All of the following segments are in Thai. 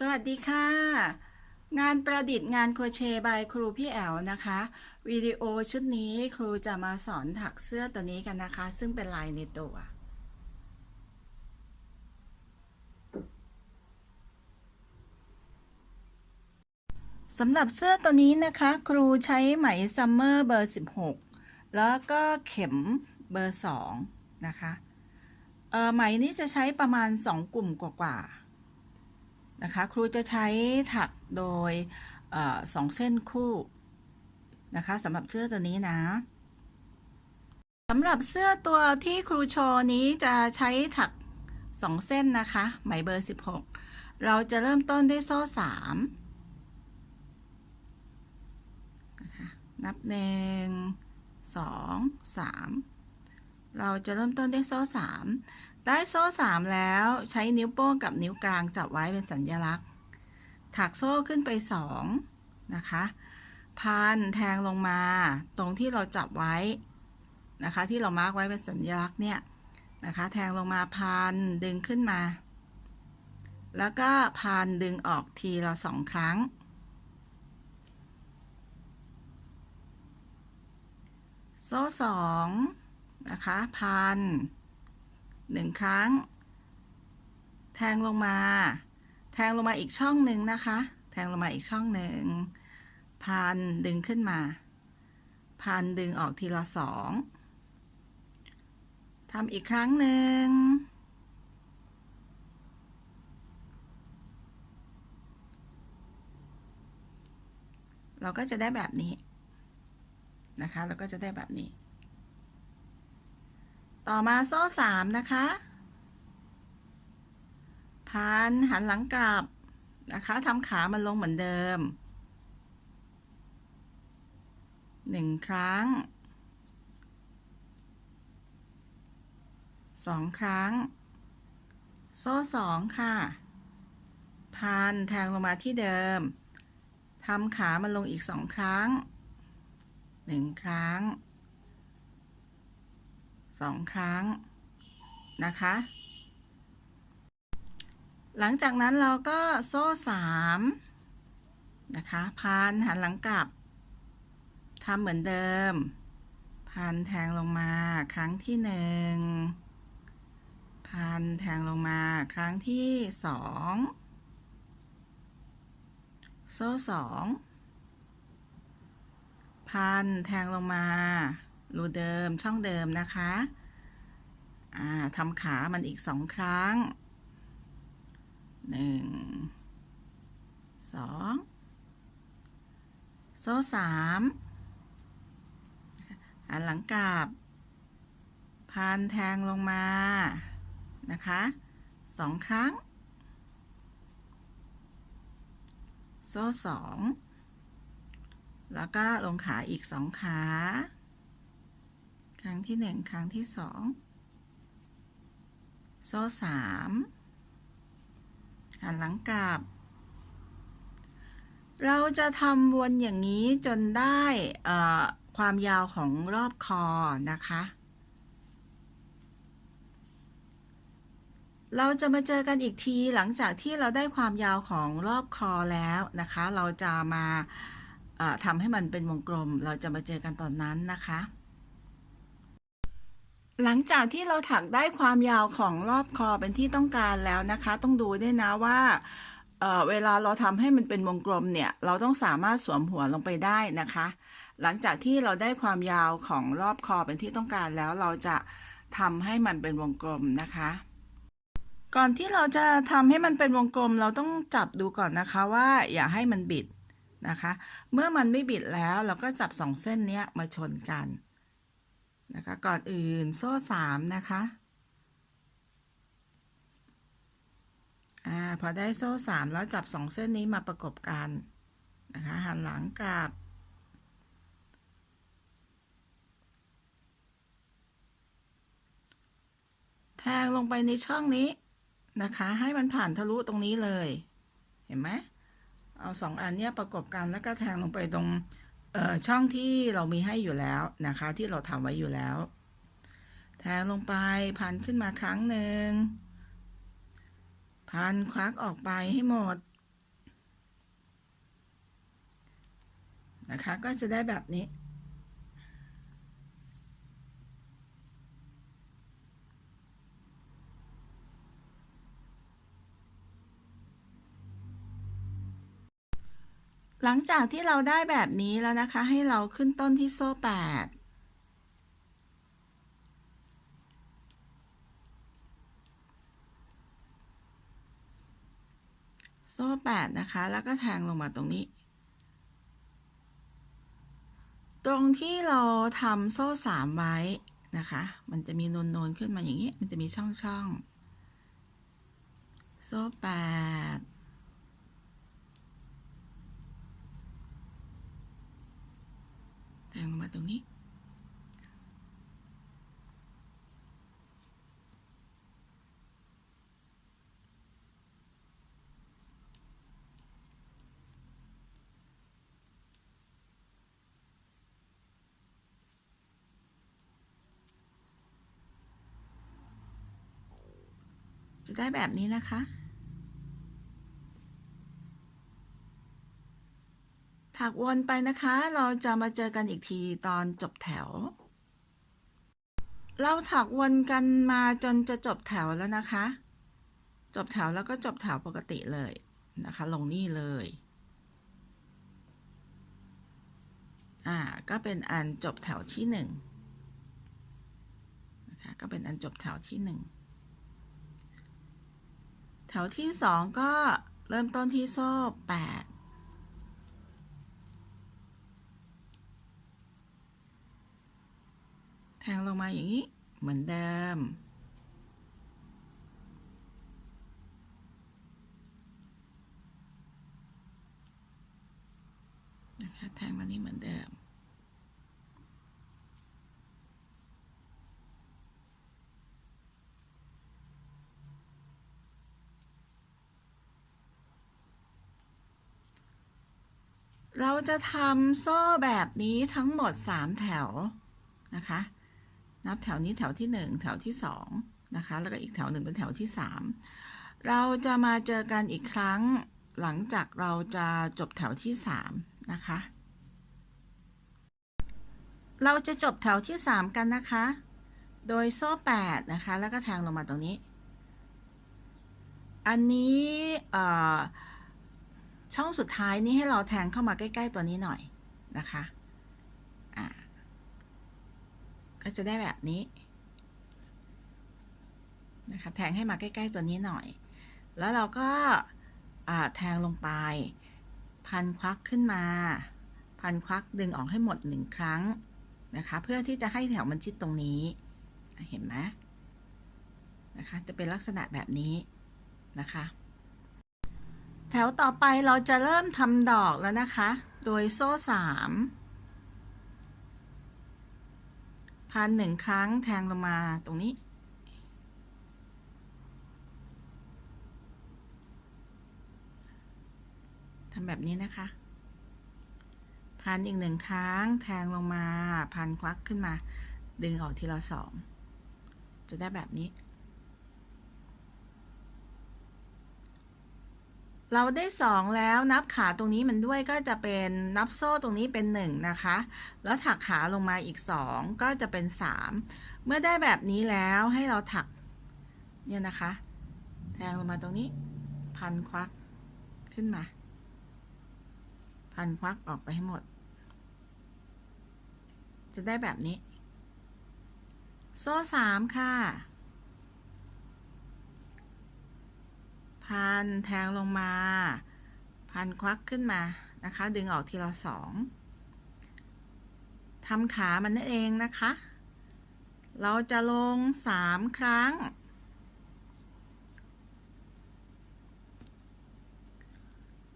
สวัสดีค่ะ งานประดิษฐ์งานโคเชบายครูพี่แอลนะคะวิดีโอชุดนี้ครูจะมาสอนถักเสื้อตัวนี้กันนะคะ ซึ่งเป็นลายในตัว สำหรับเสื้อตัวนี้นะคะ ครูใช้ไหมซัมเมอร์เบอร์ 16 แล้วก็เข็มเบอร์ 2 นะคะเออไหมนี้จะใช้ประมาณ 2 กลุ่มกว่าๆ นะคะ ครูจะใช้ถักโดยอสองเส้นคู่นะคะสำหรับเสื้อตัวนี้นะสำหรับเสื้อตัวที่ครูโชว์นี้จะใช้ถัก2เส้นนะคะไหมเบอร์ 16 เราจะเริ่มต้นด้วยโซ่3นับหนึ่งสองสามเราจะเริ่มต้นด้วยโซ่สาม ได้โซ่สามแล้วใช้นิ้วโป้งกับนิ้วกลางจับไว้เป็นสัญลักษณ์ ถักโซ่ขึ้นไปสองนะคะ พันแทงลงมาตรงที่เราจับไว้นะคะ ที่เรามาร์กไว้เป็นสัญลักษณ์เนี่ยนะคะ แทงลงมาพันดึงขึ้นมา แล้วก็พันดึงออกทีละสองครั้ง โซ่สองนะคะ พัน หนึ่งครั้ง แทงลงมา แทงลงมาอีกช่องหนึ่งนะคะ แทงลงมาอีกช่องหนึ่งพันดึงขึ้นมา พันดึงออกทีละสองทำอีกครั้งหนึ่งเราก็จะได้แบบนี้นะคะแล้วก็จะได้แบบนี้ ต่อมาโซ่สามนะคะพันหันหลังกลับนะคะทำขามันลงเหมือนเดิมหนึ่งครั้งสองครั้ง โซ่สองค่ะ พันแทงลงมาที่เดิมทำขามันลงอีกสองครั้งหนึ่งครั้ง สองครั้งนะคะ หลังจากนั้นเราก็โซ่สามนะคะพันหันหลังกลับทำเหมือนเดิม พันแทงลงมาครั้งที่หนึ่งพันแทงลงมาครั้งที่สองโซ่สองพันแทงลงมา รูเดิมช่องเดิมนะคะอ่าทำขามันอีกสองครั้งหนึ่งสองโซ่สามหันหลังกลับพันแทงลงมานะคะสองครั้ง โซ่สองแล้วก็ลงขาอีกสองขา รั้งที่หนึ่งครั้งที่สองโซ่สามหันหลังกลับ เราจะทำวนอย่างนี้จนได้ความยาวของรอบคอนะคะ เราจะมาเจอกันอีกทีหลังจากที่เราได้ความยาวของรอบคอแล้วนะคะ เราจะมาทำให้มันเป็นวงกลม เราจะมาเจอกันตอนนั้นนะคะ หลังจากที่เราถักได้ความยาวของรอบคอเป็นที่ต้องการแล้วนะคะ ต้องดูด้วยนะว่าเเวลาเราทำให้มันเป็นวงกลมเนี่ย เราต้องสามารถสวมหัวลงไปได้นะคะ หลังจากที่เราได้ความยาวของรอบคอเป็นที่ต้องการแล้วเราจะทำให้มันเป็นวงกลมนะคะ ก่อนที่เราจะทำให้มันเป็นวงกลม เราต้องจับดูก่อนนะคะว่าอย่าให้มันบิดนะคะ เมื่อมันไม่บิดแล้วเราก็จับสองเส้นนี้มาชนกัน นะคะ ก่อนอื่นโซ่สามนะคะอ่าพอได้โซ่สามแล้วจับสองเส้นนี้มาประกบกันนะคะหันหลังกลับแทงลงไปในช่องนี้นะคะ ให้มันผ่านทะลุตรงนี้เลย เห็นไหมเอาสองอันเนี้ยประกบกันแล้วก็แทงลงไปตรง ช่องที่เรามีให้อยู่แล้วนะคะ ที่เราทำไว้อยู่แล้ว แทงลงไปพันขึ้นมาครั้งหนึ่ง พันควักออกไปให้หมด นะคะ ก็จะได้แบบนี้ หลังจากที่เราได้แบบนี้แล้วนะคะ ให้เราขึ้นต้นที่โซ่แปดโซ่แปดนะคะ แล้วก็แทงลงมาตรงนี้ ตรงที่เราทำโซ่สามไว้นะคะ มันจะมีนูนๆขึ้นมาอย่างนี้ มันจะมีช่องๆโซ่แปด แทงลงมาตรงนี้ จะได้แบบนี้นะคะ ถักวนไปนะคะ เราจะมาเจอกันอีกทีตอนจบแถว เราถักวนกันมาจนจะจบแถวแล้วนะคะ จบแถวแล้วก็จบแถวปกติเลยนะคะ ลงนี่เลย อ่า ก็เป็นอันจบแถวที่หนึ่งนะคะ ก็เป็นอันจบแถวที่หนึ่งแถวที่สองก็เริ่มต้นที่โซ่แปด แทงลงมาอย่างนี้ เหมือนเดิม นะคะแทงมานี่เหมือนเดิมเราจะทำโซ่แบบนี้ทั้งหมด 3 แถวนะคะ นับแถวนี้แถวที่ 1 แถวที่2นะคะ แล้วก็อีกแถวหนึ่งเป็นแถวที่ 3 เราจะมาเจอกันอีกครั้งหลังจากเราจะจบแถวที่ 3 นะคะ เราจะจบแถวที่ 3 กันนะคะ โดยโซ่ 8 นะคะ แล้วก็แทงลงมาตรงนี้ อันนี้ช่องสุดท้ายนี้ให้เราแทงเข้ามาใกล้ ๆ ตัวนี้หน่อยนะคะ อ่า ก็จะได้แบบนี้นะคะแทงให้มาใกล้ๆตัวนี้หน่อย แล้วเราก็าแทงลงไป พันควักขึ้นมา พันควักดึงออกให้หมดหนึ่งครั้งนะคะ เพื่อที่จะให้แถวมันชิดตรงนี้เห็นไหมนะคะ จะเป็นลักษณะแบบนี้นะคะ แถวต่อไปเราจะเริ่มทำดอกแล้วนะคะ โดยโซ่สาม พันหนึ่งครั้งแทงลงมาตรงนี้ ทำแบบนี้นะคะ พันอีกหนึ่งครั้งแทงลงมา พันควักขึ้นมา ดึงออกทีละสอง จะได้แบบนี้ เราได้สองแล้วนับขาตรงนี้มันด้วยก็จะเป็นนับโซ่ตรงนี้เป็นหนึ่งนะคะ แล้วถักขาลงมาอีกสองก็จะเป็นสามเมื่อได้แบบนี้แล้วให้เราถักเนี่ยนะคะ แทงลงมาตรงนี้พันควักขึ้นมา พันควักออกไปให้หมด จะได้แบบนี้ โซ่สามค่ะ พันแทงลงมา พันควักขึ้นมานะคะ ดึงออกทีละสองทำขามันนั่นเองนะคะ เราจะลงสามครั้ง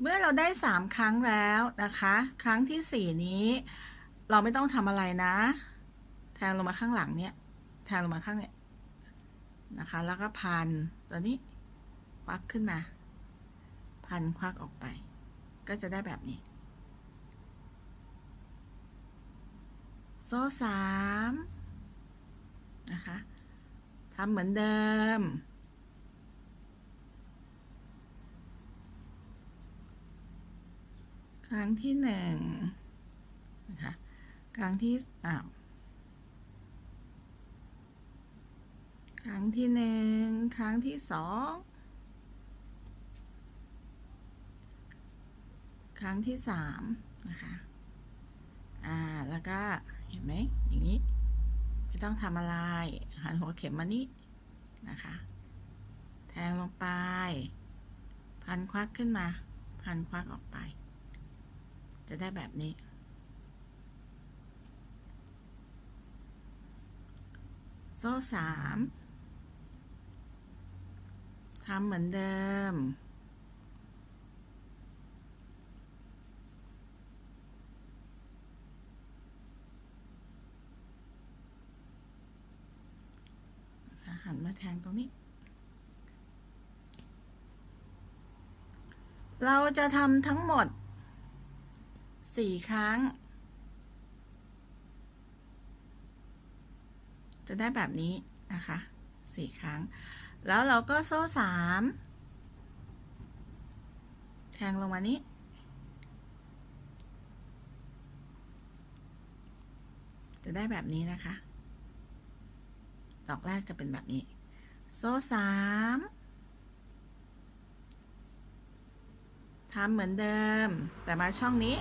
เมื่อเราได้สามครั้งแล้วนะคะ ครั้งที่สี่นี้ เราไม่ต้องทำอะไรนะ แทงลงมาข้างหลังเนี่ย แทงลงมาข้างเนี่ยนะคะ แล้วก็พันตัวนี้ ควักขึ้นมา พันควักออกไป ก็จะได้แบบนี้ โซ่สามนะคะทำเหมือนเดิม ครั้งที่หนึ่งนะคะครั้งที่อ้าวครั้งที่หนึ่ง ครั้งที่สอง ครั้งที่สามนะคะอ่าแล้วก็เห็นไหมอย่างนี้ ไม่ต้องทำอะไรหันหัวเข็มมานี่นะคะ แทงลงไป พันควักขึ้นมา พันควักออกไป จะได้แบบนี้โซ่สามทำเหมือนเดิม นะคะ หันมาแทงตรงนี้ เราจะทำทั้งหมดสี่ครั้ง จะได้แบบนี้นะคะสี่ครั้ง แล้วเราก็โซ่สามแทงลงมานี้ จะได้แบบนี้นะคะ ดอกแรกจะเป็นแบบนี้ โซ่สามทำเหมือนเดิม แต่มาช่องนี้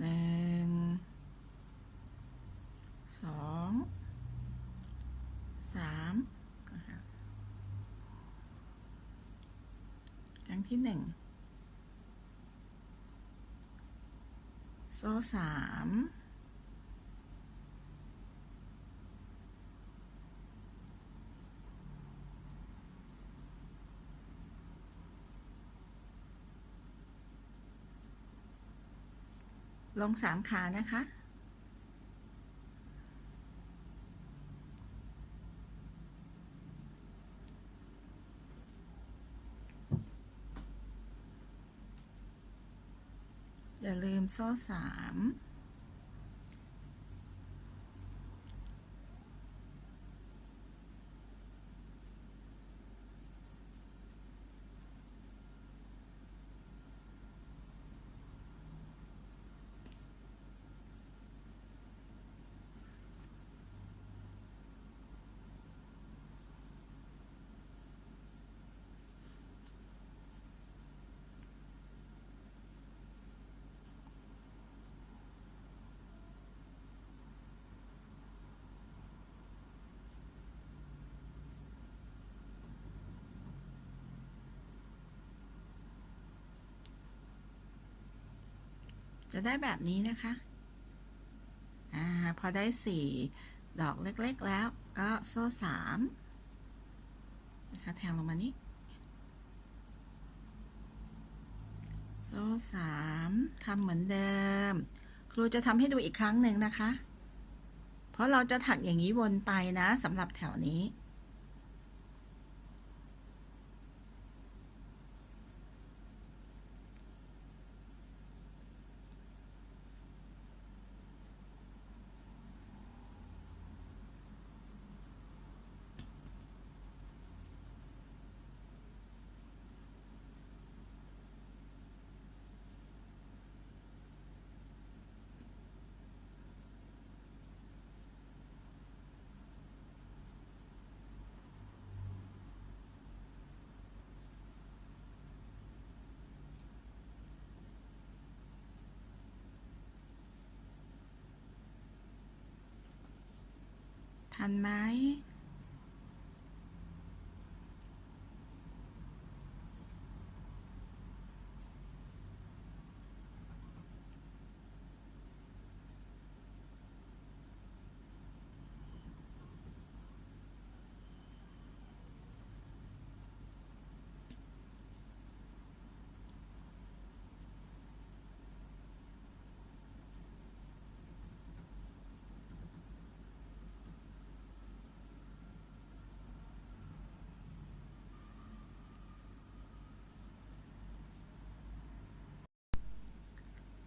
หนึ่งสองสามครั้งที่หนึ่งโซ่สาม ลงสามขานะคะ อย่าลืมโซ่สาม จะได้แบบนี้นะคะอ่าพอได้สี่ดอกเล็กๆแล้วก็โซ่สามนะคะแทงลงมานี้ โซ่สามทำเหมือนเดิม ครูจะทำให้ดูอีกครั้งหนึ่งนะคะ เพราะเราจะถักอย่างนี้วนไปนะสำหรับแถวนี้ ทันไหม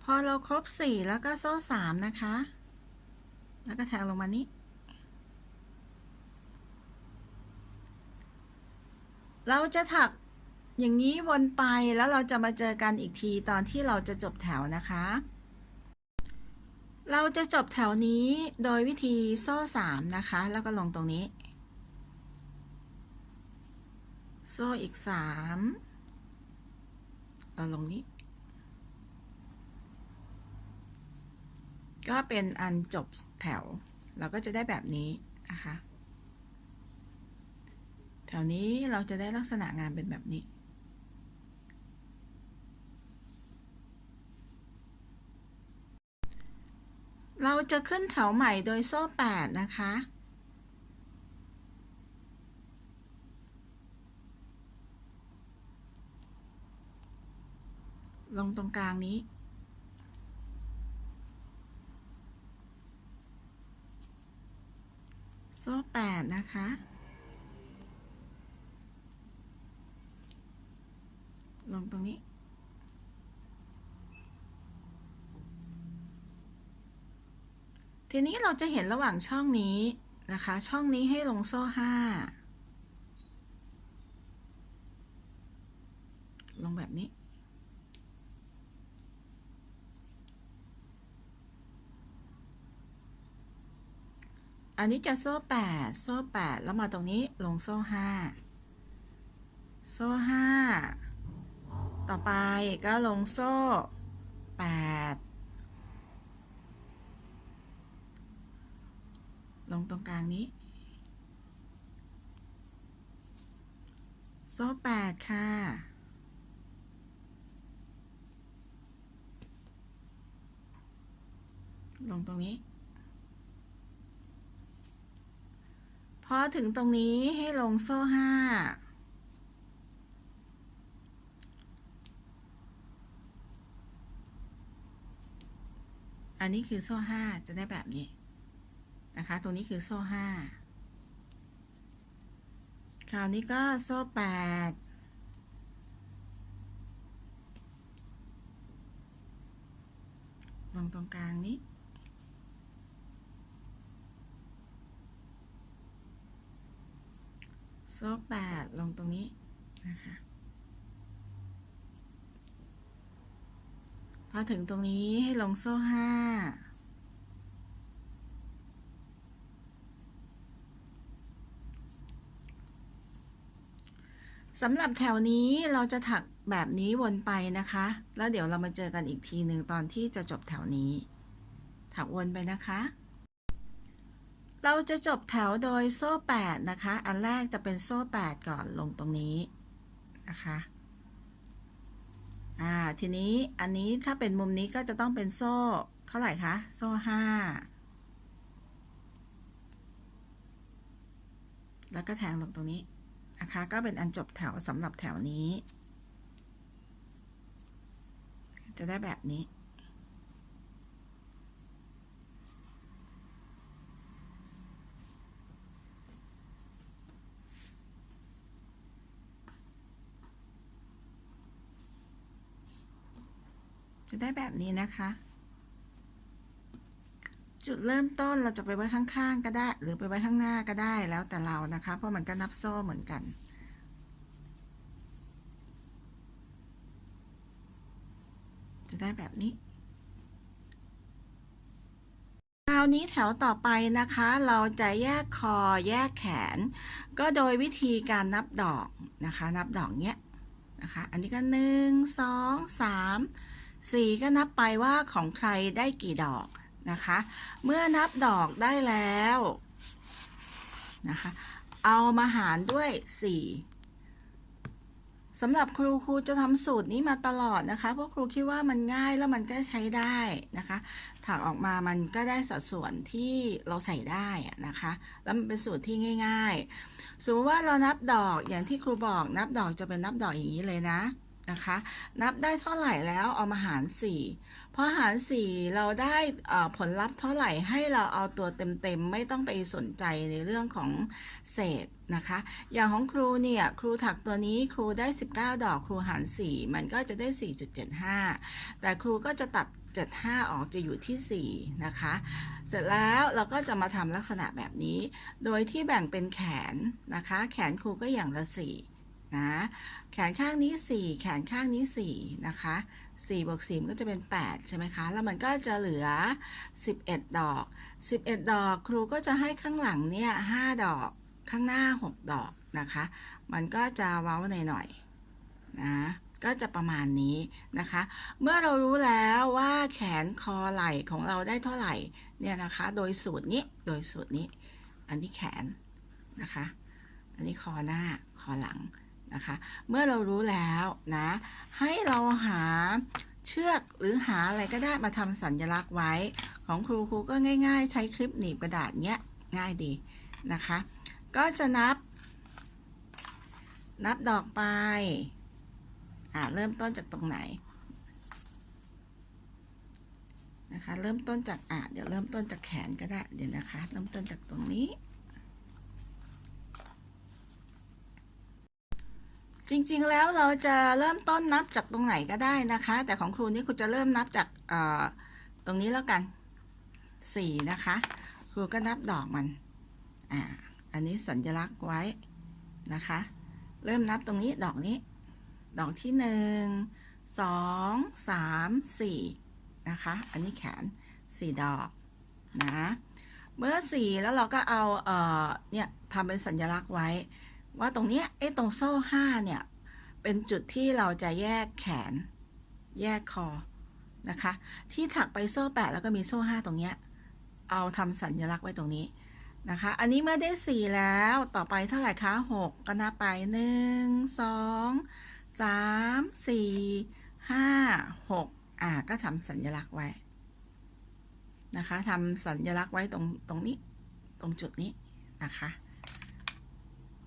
พอเราครบสี่แล้วก็โซ่สามนะคะ แล้วก็แทงลงมานี้ เราจะถักอย่างนี้วนไปแล้วเราจะมาเจอกันอีกทีตอนที่เราจะจบแถวนะคะ เราจะจบแถวนี้โดยวิธีโซ่สามนะคะ แล้วก็ลงตรงนี้ โซ่อีกสามเราลงนี้ ก็เป็นอันจบแถว เราก็จะได้แบบนี้นะคะ แถวนี้เราจะได้ลักษณะงานเป็นแบบนี้เราจะขึ้นแถวใหม่โดยโซ่แปดนะคะ ลงตรงกลางนี้ โซ่แปดนะคะ ลงตรงนี้ ทีนี้เราจะเห็นระหว่างช่องนี้นะคะ ช่องนี้ให้ลงโซ่ห้าลงแบบนี้ อันนี้จะโซ่แปดโซ่แปดแล้วมาตรงนี้ลงโซ่ห้าโซ่ห้าต่อไปก็ลงโซ่แปดลงตรงกลางนี้ โซ่แปดค่ะ ลงตรงนี้ อถึงตรงนี้ให้ลงโซ่ห้าอันนี้คือโซ่ห้าจะได้แบบนี้นะคะ ตรงนี้คือโซ่ห้าคราวนี้ก็โซ่แปดลงตรงกลางนี้ โซ่แปดลงตรงนี้นะคะ พอถึงตรงนี้ให้ลงโซ่ห้าสำหรับแถวนี้เราจะถักแบบนี้วนไปนะคะ แล้วเดี๋ยวเรามาเจอกันอีกทีหนึ่งตอนที่จะจบแถวนี้ ถักวนไปนะคะ เราจะจบแถวโดยโซ่ 8 นะคะ อันแรกจะเป็นโซ่ 8 ก่อนลงตรงนี้นะคะ อ่า ทีนี้อันนี้ถ้าเป็นมุมนี้ก็จะต้องเป็นโซ่ เท่าไหร่คะ โซ่ 5 แล้วก็แทงลงตรงนี้นะคะ ก็เป็นอันจบแถวสำหรับแถวนี้ จะได้แบบนี้ จะได้แบบนี้นะคะ จุดเริ่มต้นเราจะไปไว้ข้างๆ ก็ได้ หรือไปไว้ข้างหน้าก็ได้แล้วแต่เรานะคะ เพราะมันก็นับโซ่เหมือนกันจะได้แบบนี้ คราวนี้แถวต่อไปนะคะ เราจะแยกคอแยกแขน ก็โดยวิธีการนับดอกนะคะ นับดอกเนี้ยนะคะ อันนี้ก็หนึ่งสองสาม สี่ก็นับไปว่าของใครได้กี่ดอกนะคะ เมื่อนับดอกได้แล้วนะคะ เอามาหารด้วยสี่สำหรับครูครูจะทำสูตรนี้มาตลอดนะคะ เพราะครูคิดว่ามันง่ายแล้วมันก็ใช้ได้นะคะถักออกมามันก็ได้สัดส่วนที่เราใส่ได้นะคะ แล้วมันเป็นสูตรที่ง่าย ๆ สมมติว่าเรานับดอกอย่างที่ครูบอกนับดอกจะเป็นนับดอกอย่างนี้เลยนะ นะคะ นับได้เท่าไหร่แล้วเอามาหาร4พอหาร 4 เราได้ผลลัพธ์เท่าไหร่ให้เราเอาตัวเต็มๆ ไม่ต้องไปสนใจในเรื่องของเศษนะคะ อย่างของครูเนี่ยครูถักตัวนี้ครูได้ 19 ดอกครูหาร 4 มันก็จะได้ 4.75 แต่ครูก็จะตัด 75 ออกจะอยู่ที่ 4 นะคะ เสร็จแล้วเราก็จะมาทำลักษณะแบบนี้ โดยที่แบ่งเป็นแขนนะคะ แขนครูก็อย่างละ 4 นะ แขนข้างนี้ 4 แขนข้างนี้ 4 นะคะ4บวก4ก็จะเป็น 8 ใช่ไหมคะ แล้วมันก็จะเหลือ 11 ดอก 11 ดอกครูก็จะให้ข้างหลังเนี่ย5ดอกข้างหน้า 6 ดอกนะคะ มันก็จะเว้าในหน่อยนะก็จะประมาณนี้นะคะ เมื่อเรารู้แล้วว่าแขนคอไหล่ของเราได้เท่าไหร่เนี่ยนะคะ โดยสูตรนี้โดยสูตรนี้ อันนี้แขนนะคะ อันนี้คอหน้าคอหลัง นะคะ เมื่อเรารู้แล้วนะ ให้เราหาเชือกหรือหาอะไรก็ได้มาทำสัญลักษณ์ไว้ ของครูครูก็ง่าย ๆ ใช้คลิปหนีบกระดาษเนี้ยง่ายดีนะคะ ก็จะนับ นับดอกไปอ่าเริ่มต้นจากตรงไหนนะคะ เริ่มต้นจากอ่าเดี๋ยวเริ่มต้นจากแขนก็ได้ เดี๋ยวนะคะ เริ่มต้นจากตรงนี้ จริงๆแล้วเราจะเริ่มต้นนับจากตรงไหนก็ได้นะคะ แต่ของครูนี่ครูจะเริ่มนับจากตรงนี้แล้วกันสี่นะคะ ครูก็นับดอกมันอ่าอันนี้สัญลักษณ์ไว้นะคะ เริ่มนับตรงนี้ดอกนี้ ดอกที่หนึ่งสองสามสี่นะคะ อันนี้แขนสี่ดอกนะเมื่อสี่แล้วเราก็เอาเอ่อเนี่ยทำเป็นสัญลักษณ์ไว้ ว่าตรงเนี้ยไอ้ตรงโซ่ห้าเนี่ย เป็นจุดที่เราจะแยกแขน แยกคอนะคะ ที่ถักไปโซ่แปดแล้วก็มีโซ่ห้าตรงเนี้ย เอาทำสัญลักษณ์ไว้ตรงนี้นะคะ อันนี้เมื่อได้สี่แล้วต่อไปเท่าไหร่คะหกก็นับไปหนึ่งสองสามสี่ห้าหกอ่าก็ทำสัญลักษณ์ไว้นะคะทำสัญลักษณ์ไว้ตรงตรงนี้ ตรงจุดนี้นะคะ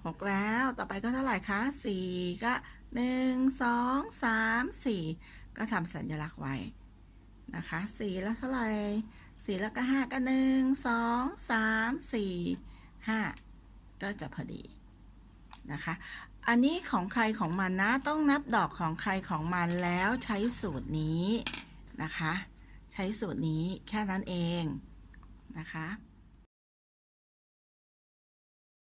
หกแล้ว ต่อไปก็เท่าไหร่คะสี่ก็หนึ่งสองสามสี่ก็ทำสัญลักษณ์ไว้นะคะสี่แล้วเท่าไหร่สี่แล้วก็ห้าก็หนึ่งสองสามสี่ห้าก็จะพอดีนะคะ อันนี้ของใครของมันนะ ต้องนับดอกของใครของมันแล้วใช้สูตรนี้นะคะ ใช้สูตรนี้แค่นั้นเองนะคะ